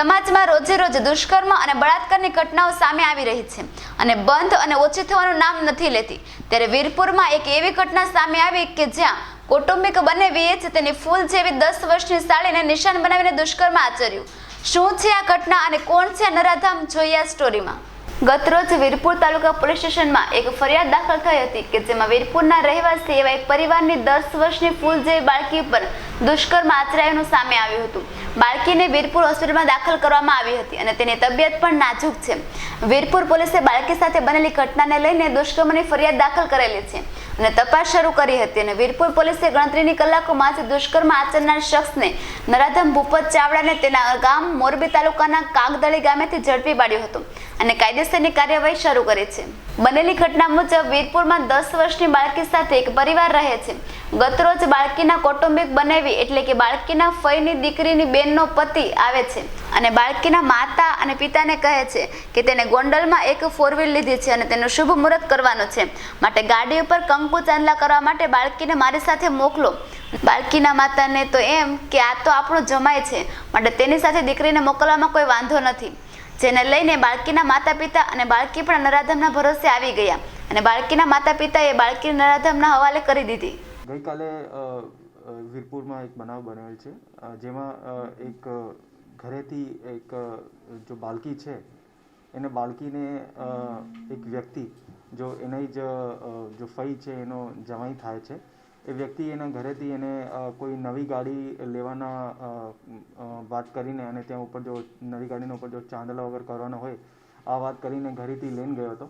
સમાજમાં રોજે રોજ દુષ્કર્મ અને બળાત્કારની ઘટનાઓ સામે આવી રહી છે અને બંધ અને ઓછી થવાનું નામ નથી લેતી. ત્યારે વીરપુરમાં એક એવી ઘટના સામે આવી કે જ્યાં કૌટુંબિક બંને વીએ છે તેની ફૂલ જેવી દસ વર્ષની સાળીને નિશાન બનાવીને દુષ્કર્મ આચર્યું. શું છે આ ઘટના અને કોણ છે નરાધામ જોઈએ સ્ટોરીમાં. ગતરોજ વીરપુર તાલુકા પોલીસ સ્ટેશનમાં એક ફરિયાદ દાખલ થઈ હતી કે જેમાં વીરપુરના રહેવાસી એવા એક પરિવારની દસ વર્ષની ફૂલ જેવી બાળકી પર દુષ્કર્મ આચરાયાનું સામે આવ્યું હતું. બાળકીને વીરપુર હોસ્પિટલમાં દાખલ કરવામાં આવી હતી અને તેની તબિયત પણ નાજુક છે. વીરપુર પોલીસે બાળકી સાથે બનેલી ઘટનાને લઈને દુષ્કર્મની ફરિયાદ દાખલ કરેલી છે અને તપાસ શરૂ કરી હતી અને વીરપુર પોલીસે ગણતરીની કલાકોમાં દુષ્કર્મ આચરનાર શખ્સને નરાધમ ભૂપત ચાવડાને તેના ગામ મોરબી તાલુકાના કાગદળી ગામેથી ઝડપી પાડ્યો હતો અને કાયદેસરની કાર્યવાહી શરૂ કરી છે. બનેલી ઘટના મુજબ વીરપુરમાં દસ વર્ષની બાળકી સાથે એક પરિવાર રહે છે. ગતરોજ બાળકીના કૌટુંબિક બનેવી એટલે કે બાળકીના ફઈની દીકરીની બેનનો પતિ આવે છે. અને બાળકીના માતા અને પિતાને કહે છે કે તેને ગોંડલમાં એક ફોર વ્હીલ લીધી છે અને તેનું શુભ મુહૂર્ત કરવાનું છે. માટે ગાડી ઉપર કંકુ ચાંદલા કરવા માટે બાળકીને મારી સાથે મોકલો. બાળકીના માતાને તો એમ કે આ તો આપણો જમાય છે. માટે તેની સાથે દીકરીને મોકલવામાં કોઈ વાંધો નથી. જેને લઈને બાળકીના માતા પિતા અને બાળકી પણ નરાધમના ભરોસે આવી ગયા. અને બાળકીના માતા પિતાએ બાળકી નરાધમના હવાલે કરી દીધી. ગઈકાલે વીરપુરમાં એક બનાવ બનેલ છે. જેમાં એક ઘરેથી એક જો બાળકી છે, એને બાળકીને એક વ્યક્તિ જો એની જ જો ફઈ છે, એનો જમાઈ થાય છે, એ વ્યક્તિ એના ઘરેથી એને કોઈ નવી ગાડી લેવાના વાત કરીને અને ત્યાં ઉપર જો નવી ગાડીના ઉપર જો ચાંદલા વગર કરવાનો હોય, આ વાત કરીને ઘરેથી લઈને ગયો હતો.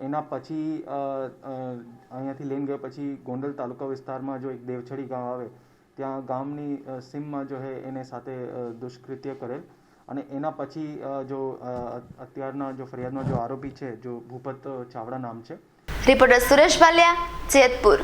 એના પછી અહીંયાથી લઈને ગયા, પછી ગોંડલ તાલુકા વિસ્તારમાં જો એક દેવછડી ગામ આવે, ત્યાં ગામની સીમમાં જો હે, એને સાથે દુષ્કૃત્ય કરેલ. અને એના પછી જો અત્યારના જો ફરિયાદનો જો આરોપી છે, જો ભૂપત ચાવડા નામ છે. રિપોર્ટર સુરેશ બાલિયા જેતપુર.